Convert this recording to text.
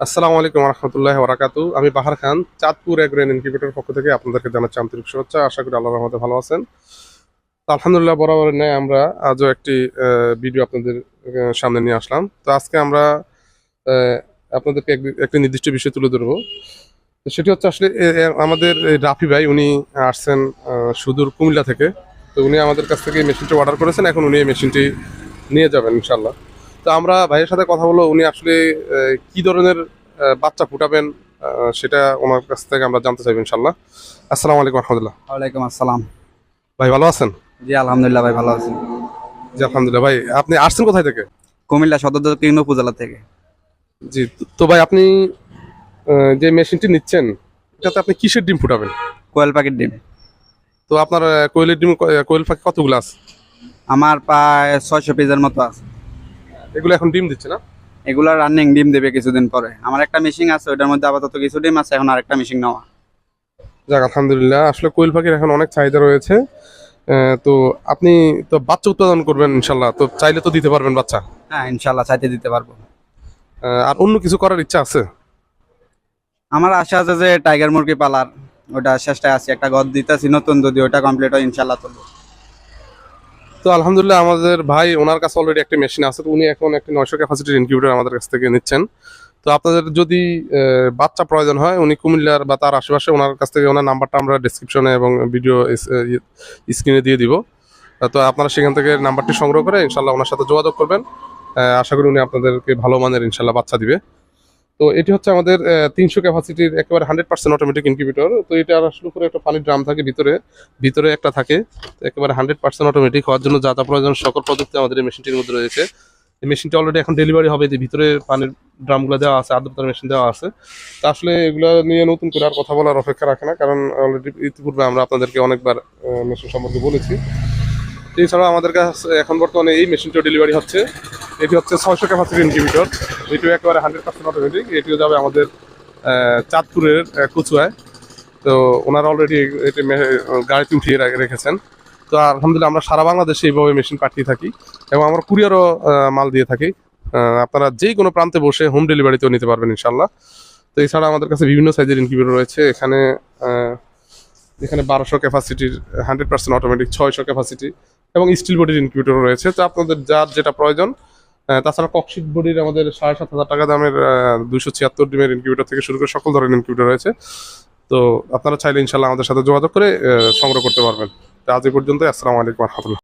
আসসালামু আলাইকুম রহমতুল্লাহ বরাকাতু আমি বাহার খান, চাঁদপুর এগ্রেন ইনকিউবেটর পক্ষ থেকে আপনাদেরকে জানাচ্ছি আন্তরিক শুভেচ্ছা। আশা করি আল্লাহ রহমতে ভালো আছেন। আলহামদুলিল্লাহ বরাবর ন্যায় আমরা আজও একটি ভিডিও আপনাদের সামনে নিয়ে আসলাম। তো আজকে আমরা আপনাদেরকে এক- একটি নির্দিষ্ট বিষয় তুলে ধরবো। সেটি হচ্ছে আসলে আমাদের রাফি ভাই, উনি আসছেন সুদূর কুমিল্লা থেকে। তো উনি আমাদের কাছ থেকে মেশিনটি অর্ডার করেছেন। এখন উনি এই মেশিনটি নিয়ে যাবেন ইনশাল্লাহ তো আমরা ভাইয়ের সাথে কথা বলব উনি আসলে কি ধরনের বাচ্চা ফুটাবেন সেটা ওনার কাছ থেকে আমরা জানতে চাইব ইনশাল্লাহ। আসসালামু আলাইকুম রহমতুল্লাহ। ওয়ালাইকুম আসসালাম। ভাই ভালো আছেন? জি আলহামদুলিল্লাহ ভাই ভালো আছেন জি আলহামদুলিল্লাহ। ভাই আপনি আসছেন কোথায় থেকে? কুমিল্লা সদর দক্ষিণ উপজেলা থেকে। জি তো ভাই আপনি যে মেশিনটি নিচ্ছেন এটাতে আপনি কিসের ডিম ফুটাবেন? কোয়েল পাখির ডিম। তো আপনার কোয়েলের ডিম কোয়েল পাখি কতগুলো আছে? আমার প্রায় ছয়শো পিসের মতো আছে। এগুলো এখন ডিম দিচ্ছে না? এগুলো রানিং ডিম দেবে কিছুদিন পরে। আমার একটা মেশিন আছে ওটার মধ্যে আপাতত কিছু ডিম আছে এখন আরেকটা মেশিন নেওয়া। যাক আলহামদুলিল্লাহ। আসলে কোয়েল পাখির এখন অনেক চাহিদা রয়েছে। তো আপনি তো বাচ্চা উৎপাদন করবেন ইনশাল্লাহ তো চাইলে তো দিতে পারবেন বাচ্চা। হ্যাঁ ইনশাল্লাহ চাইতে দিতে পারব। আর অন্য কিছু করার ইচ্ছা আছে? আমার আশা আছে যে টাইগার মুরগি পালার ওটা চেষ্টায় আছে একটা গদ দিতেছি নতুন যদি ওটা কমপ্লিট হয় ইনশাল্লাহ তুলবো। তো আলহামদুলিল্লাহ আমাদের ভাই, ওনার কাছে অলরেডি একটা মেশিন আছে, তো উনি এখন একটি নয়শো ক্যাপাসিটির ইনকিউবেটর আমাদের কাছ থেকে নিচ্ছেন। তো আপনাদের যদি বাচ্চা প্রয়োজন হয়, উনি কুমিল্লার বা তার আশেপাশে ওনার কাছ থেকে ওনার নাম্বারটা আমরা ডিসক্রিপশনে এবং ভিডিও স্ক্রিনে দিয়ে দিব। তো আপনারা সেখান থেকে নাম্বারটি সংগ্রহ করে ইনশাল্লাহ ওনার সাথে যোগাযোগ করবেন। আশা করি উনি আপনাদেরকে ভালো মানের ইনশাল্লাহ বাচ্চা দিবে। তো এটি হচ্ছে আমাদের তিনশো ক্যাপাসিটির একেবারে হান্ড্রেড পার্সেন্ট অটোমেটিক ইনকিউবেটর তো এটা আসলে করে একটা পানির ড্রাম থাকে ভিতরে ভিতরে একটা থাকে একেবারে হান্ড্রেড পার্সেন্ট অটোমেটিক হওয়ার জন্য যা প্রয়োজন, সকল প্রযুক্তি আমাদের এই মেশিনটির মধ্যে রয়েছে। এই মেশিনটা অলরেডি এখন ডেলিভারি হবে, যে ভিতরে পানির ড্রামগুলো দেওয়া আছে আর্দ্রতার মেশিন দেওয়া আছে। তো আসলে এগুলো নিয়ে নতুন করে আর কথা বলার অপেক্ষা রাখে না, কারণ অলরেডি ইতিপূর্বে আমরা আপনাদেরকে অনেকবার মেশিন সম্পর্কে বলেছি। এছাড়াও আমাদের কাছে এখন বর্তমানে এই মেশিনটিও ডেলিভারি হচ্ছে। এটি হচ্ছে ছয়শো ক্যাপাসিটি ইনকিউবেটর এটিও একেবারে হান্ড্রেড পার্সেন্ট অটোমেটিক এটিও যাবে আমাদের চাঁদপুরের কচুয়ায়। তো ওনারা অলরেডি এটি গাড়িতে উঠিয়ে রেখেছেন। তো আলহামদুলিল্লাহ আমরা সারা বাংলাদেশে এইভাবে মেশিন পাঠিয়ে থাকি এবং আমরা কুরিয়ারও মাল দিয়ে থাকি। আপনারা যেই কোনো প্রান্তে বসে হোম ডেলিভারিতেও নিতে পারবেন ইনশাল্লাহ তো এছাড়া আমাদের কাছে বিভিন্ন সাইজের ইনকিউবেটর রয়েছে। এখানে এখানে বারোশো ক্যাপাসিটির হান্ড্রেড পার্সেন্ট অটোমেটিক ছয়শো ক্যাপাসিটি এবং স্টিল বডির ইনকিউবেটর রয়েছে। তো আপনাদের যার যেটা প্রয়োজন তাছাড়া ককশিট বডির আমাদের সাড়ে সাত হাজার টাকা দামের দুইশো ছিয়াত্তর ডিমের ইনকিউটার থেকে শুরু করে সকল ধরনের ইনকিউটার রয়েছে। তো আপনারা চাইলে ইনশাল্লাহ আমাদের সাথে যোগাযোগ করে সংগ্রহ করতে পারবেন। আজ এই পর্যন্ত আসসালামু আলাইকুম রহমতুল্লাহ।